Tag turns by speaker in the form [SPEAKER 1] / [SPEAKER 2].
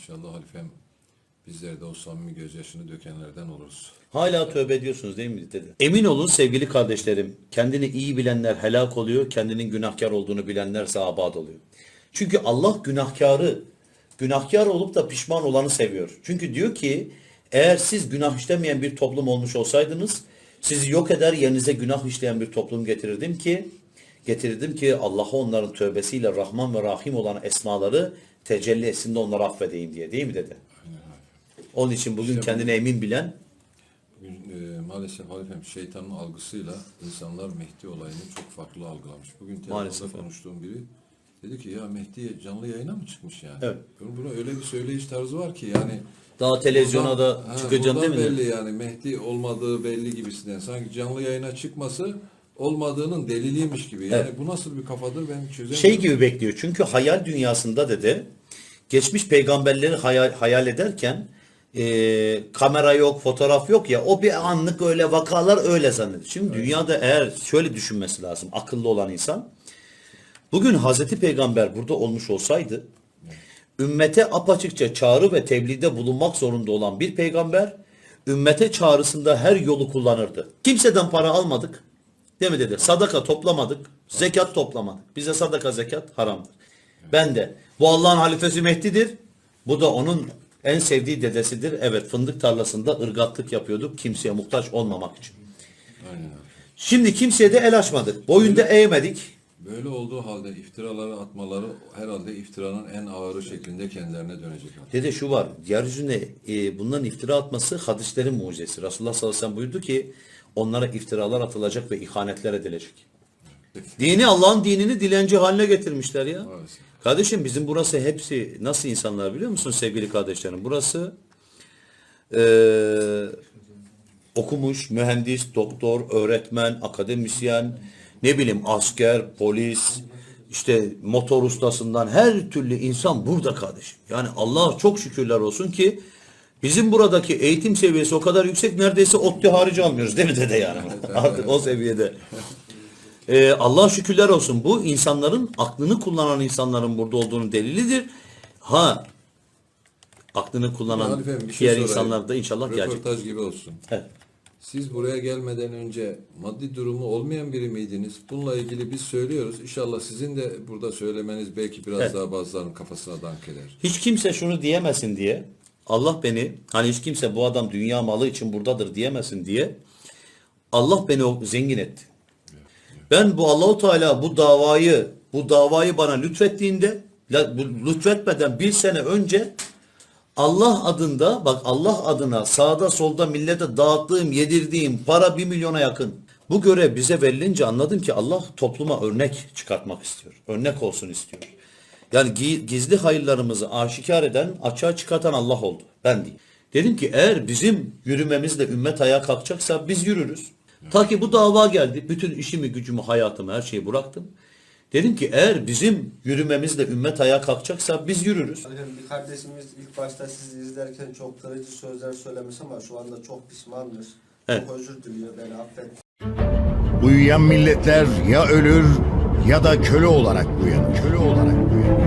[SPEAKER 1] İnşallah halifem bizler de o samimi gözyaşını dökenlerden oluruz.
[SPEAKER 2] Hala tövbe ediyorsunuz değil mi dedi. Emin olun sevgili kardeşlerim, kendini iyi bilenler helak oluyor, kendinin günahkar olduğunu bilenler abad oluyor. Çünkü Allah günahkarı, günahkar olup da pişman olanı seviyor. Çünkü diyor ki, eğer siz günah işlemeyen bir toplum olmuş olsaydınız, sizi yok eder yerinize günah işleyen bir toplum getirirdim ki, getirirdim ki Allah'a onların tövbesiyle Rahman ve Rahim olan esmaları tecelli etsin de onları affedeyim diye değil mi dedi. Onun için bugün kendine emin bilen
[SPEAKER 1] Bugün e, maalesef halifem şeytanın algısıyla insanlar Mehdi olayını çok farklı algılamış. Bugün telefonda konuştuğum biri dedi ki ya Mehdi canlı yayına mı çıkmış yani?
[SPEAKER 2] Evet.
[SPEAKER 1] Bunun, bunun öyle bir söyleyiş tarzı var ki yani
[SPEAKER 2] Daha televizyona da
[SPEAKER 1] Buradan- ha,
[SPEAKER 2] çıkacaksın değil mi?
[SPEAKER 1] belli yani Mehdi olmadığı belli gibisinden. Sanki canlı yayına çıkması olmadığının deliliymiş gibi. Yani
[SPEAKER 2] Evet.
[SPEAKER 1] bu nasıl bir kafadır ben çözemiyorum.
[SPEAKER 2] Şey gibi bekliyor. Çünkü hayal dünyasında dedi geçmiş peygamberleri hayal, hayal ederken e, kamera yok, fotoğraf yok ya o bir anlık öyle vakalar öyle zannediyor. Şimdi dünyada eğer şöyle düşünmesi lazım akıllı olan insan. Bugün Hazreti Peygamber burada olmuş olsaydı ümmete apaçıkça çağrı ve tebliğde bulunmak zorunda olan bir peygamber ümmete çağrısında her yolu kullanırdı. Kimseden para almadık. Değil mi dedi? Sadaka toplamadık. Zekat toplamadık. Bize sadaka zekat haramdır. Ben de. Bu Allah'ın halifesi Mehdi'dir. Bu da onun en sevdiği dedesidir. Evet fındık tarlasında ırgatlık yapıyorduk kimseye muhtaç olmamak için.
[SPEAKER 1] Aynen.
[SPEAKER 2] Şimdi kimseye de el açmadık. Boyunda eğmedik.
[SPEAKER 1] Böyle olduğu halde iftiraları atmaları herhalde iftiranın en ağırı şeklinde kendilerine dönecek. abi.
[SPEAKER 2] Dede şu var. Yeryüzüne e, bunların iftira atması hadislerin mucizesi. Resulullah sallallahu aleyhi ve sellem buyurdu ki onlara iftiralar atılacak ve ihanetler edilecek. Dini Allah'ın dinini dilenci haline getirmişler ya.
[SPEAKER 1] Maalesef.
[SPEAKER 2] Kardeşim bizim burası hepsi nasıl insanlar biliyor musun sevgili kardeşlerim? Burası eee, okumuş, mühendis, doktor, öğretmen, akademisyen, ne bileyim asker, polis, işte motor ustasından her türlü insan burada kardeşim. Yani Allah çok şükürler olsun ki bizim buradaki eğitim seviyesi o kadar yüksek neredeyse ODTÜ harici almıyoruz değil mi dede yani? Artık o seviyede. Ee, Allah şükürler olsun bu insanların aklını kullanan insanların burada olduğunu delilidir. Ha aklını kullanan
[SPEAKER 1] bir şey
[SPEAKER 2] diğer
[SPEAKER 1] sorayım.
[SPEAKER 2] insanlar da inşallah gelecek.
[SPEAKER 1] Röportaj gibi olsun.
[SPEAKER 2] Evet.
[SPEAKER 1] Siz buraya gelmeden önce maddi durumu olmayan biri miydiniz? Bununla ilgili biz söylüyoruz. İnşallah sizin de burada söylemeniz belki biraz
[SPEAKER 2] Evet.
[SPEAKER 1] daha bazılarının kafasına dank eder.
[SPEAKER 2] Hiç kimse şunu diyemesin diye Allah beni hani hiç kimse bu adam dünya malı için buradadır diyemesin diye Allah beni zengin etti. Ben bu Allahu Teala bu davayı bu davayı bana lütfettiğinde lütfetmeden bir sene önce Allah adında bak Allah adına sağda solda millete dağıttığım yedirdiğim para bir milyona yakın. Bu görev bize verilince anladım ki Allah topluma örnek çıkartmak istiyor. Örnek olsun istiyor. Yani gi- gizli hayırlarımızı aşikar eden, açığa çıkartan Allah oldu. Ben değil. Dedim ki eğer bizim yürümemizle ümmet ayağa kalkacaksa biz yürürüz. Ta ki bu dava geldi. Bütün işimi, gücümü, hayatımı, her şeyi bıraktım. Dedim ki eğer bizim yürümemizle ümmet ayağa kalkacaksa biz yürürüz.
[SPEAKER 3] Efendim bir kardeşimiz ilk başta sizi izlerken çok kırıcı sözler söylemiş ama şu anda çok pişmandır.
[SPEAKER 2] Evet.
[SPEAKER 3] Çok özür diliyor beni affet.
[SPEAKER 4] Uyuyan milletler ya ölür ya da köle olarak uyanır. Köle olarak uyanır.